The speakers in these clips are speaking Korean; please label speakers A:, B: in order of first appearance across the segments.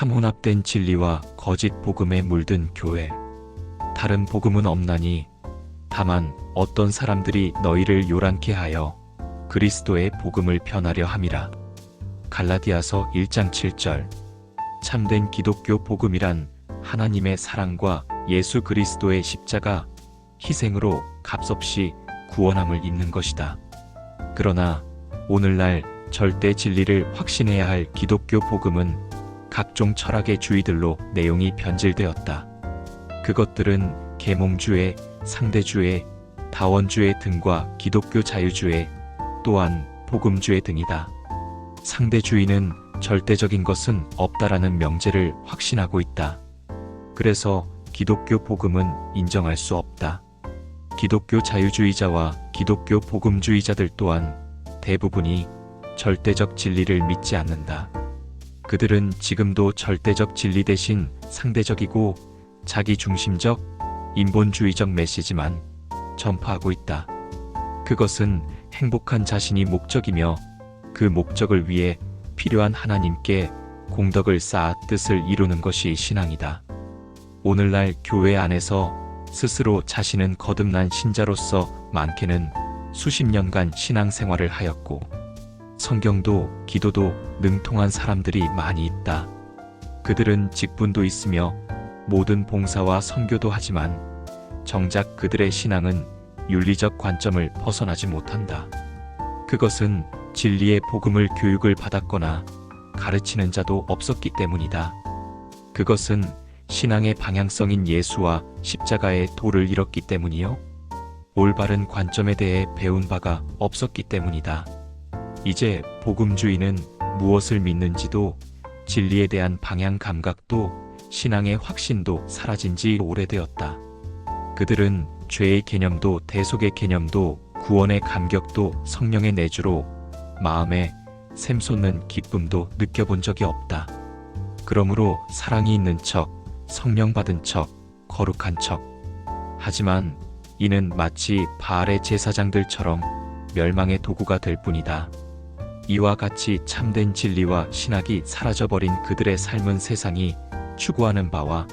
A: 삼혼합된 진리와 거짓 복음에 물든 교회. 다른 복음은 없나니 다만 어떤 사람들이 너희를 요란케 하여 그리스도의 복음을 변하려 함이라. 갈라디아서 1장 7절. 참된 기독교 복음이란 하나님의 사랑과 예수 그리스도의 십자가 희생으로 값없이 구원함을 잇는 것이다. 그러나 오늘날 절대 진리를 확신해야 할 기독교 복음은 각종 철학의 주의들로 내용이 변질되었다. 그것들은 계몽주의, 상대주의, 다원주의 등과 기독교 자유주의, 또한 복음주의 등이다. 상대주의는 절대적인 것은 없다라는 명제를 확신하고 있다. 그래서 기독교 복음은 인정할 수 없다. 기독교 자유주의자와 기독교 복음주의자들 또한 대부분이 절대적 진리를 믿지 않는다. 그들은 지금도 절대적 진리 대신 상대적이고 자기 중심적, 인본주의적 메시지만 전파하고 있다. 그것은 행복한 자신이 목적이며 그 목적을 위해 필요한 하나님께 공덕을 쌓아 뜻을 이루는 것이 신앙이다. 오늘날 교회 안에서 스스로 자신은 거듭난 신자로서 많게는 수십 년간 신앙생활을 하였고 성경도 기도도 능통한 사람들이 많이 있다. 그들은 직분도 있으며 모든 봉사와 선교도 하지만 정작 그들의 신앙은 윤리적 관점을 벗어나지 못한다. 그것은 진리의 복음을 교육을 받았거나 가르치는 자도 없었기 때문이다. 그것은 신앙의 방향성인 예수와 십자가의 도를 잃었기 때문이요. 올바른 관점에 대해 배운 바가 없었기 때문이다. 이제 복음주의는 무엇을 믿는지도 진리에 대한 방향 감각도 신앙의 확신도 사라진 지 오래되었다. 그들은 죄의 개념도 대속의 개념도 구원의 감격도 성령의 내주로 마음에 샘솟는 기쁨도 느껴본 적이 없다. 그러므로 사랑이 있는 척, 성령 받은 척, 거룩한 척. 하지만 이는 마치 바알의 제사장들처럼 멸망의 도구가 될 뿐이다. 이와 같이 참된 진리와 신학이 사라져버린 그들의 삶은 세상이 추구하는 바와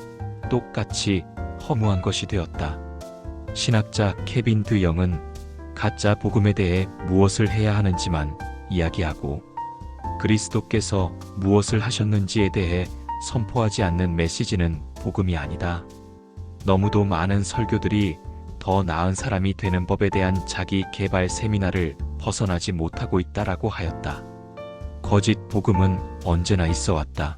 A: 똑같이 허무한 것이 되었다. 신학자 케빈 드 영은 가짜 복음에 대해 무엇을 해야 하는지만 이야기하고 그리스도께서 무엇을 하셨는지에 대해 선포하지 않는 메시지는 복음이 아니다. 너무도 많은 설교들이 더 나은 사람이 되는 법에 대한 자기 개발 세미나를 벗어나지 못하고 있다라고 하였다. 거짓 복음은 언제나 있어 왔다.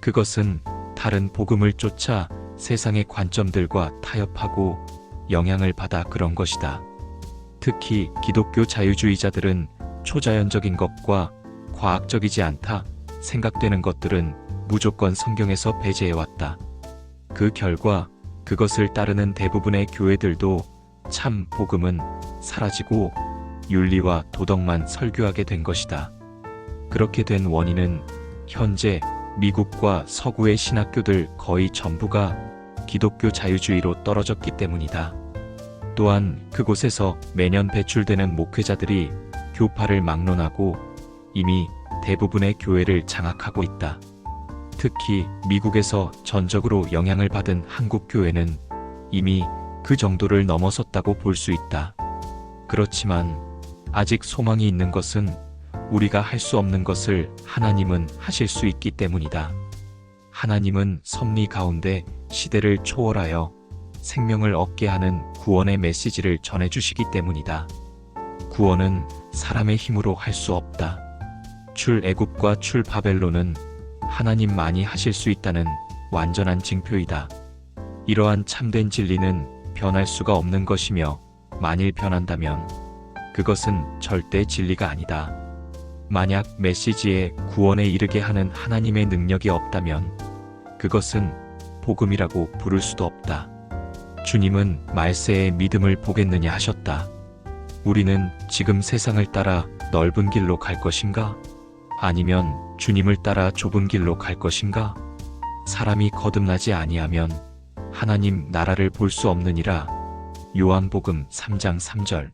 A: 그것은 다른 복음을 쫓아 세상의 관점들과 타협하고 영향을 받아 그런 것이다. 특히 기독교 자유주의자들은 초자연적인 것과 과학적이지 않다 생각되는 것들은 무조건 성경에서 배제해왔다. 그 결과 그것을 따르는 대부분의 교회들도 참 복음은 사라지고 윤리와 도덕만 설교하게 된 것이다. 그렇게 된 원인은 현재 미국과 서구의 신학교들 거의 전부가 기독교 자유주의로 떨어졌기 때문이다. 또한 그곳에서 매년 배출되는 목회자들이 교파를 막론하고 이미 대부분의 교회를 장악하고 있다. 특히 미국에서 전적으로 영향을 받은 한국 교회는 이미 그 정도를 넘어섰다고 볼 수 있다. 그렇지만 아직 소망이 있는 것은 우리가 할 수 없는 것을 하나님은 하실 수 있기 때문이다. 하나님은 섭리 가운데 시대를 초월하여 생명을 얻게 하는 구원의 메시지를 전해주시기 때문이다. 구원은 사람의 힘으로 할 수 없다. 출애굽과 출바벨론은 하나님만이 하실 수 있다는 완전한 징표이다. 이러한 참된 진리는 변할 수가 없는 것이며 만일 변한다면 그것은 절대 진리가 아니다. 만약 메시지에 구원에 이르게 하는 하나님의 능력이 없다면 그것은 복음이라고 부를 수도 없다. 주님은 말세의 믿음을 보겠느냐 하셨다. 우리는 지금 세상을 따라 넓은 길로 갈 것인가? 아니면 주님을 따라 좁은 길로 갈 것인가? 사람이 거듭나지 아니하면 하나님 나라를 볼 수 없느니라. 요한복음 3장 3절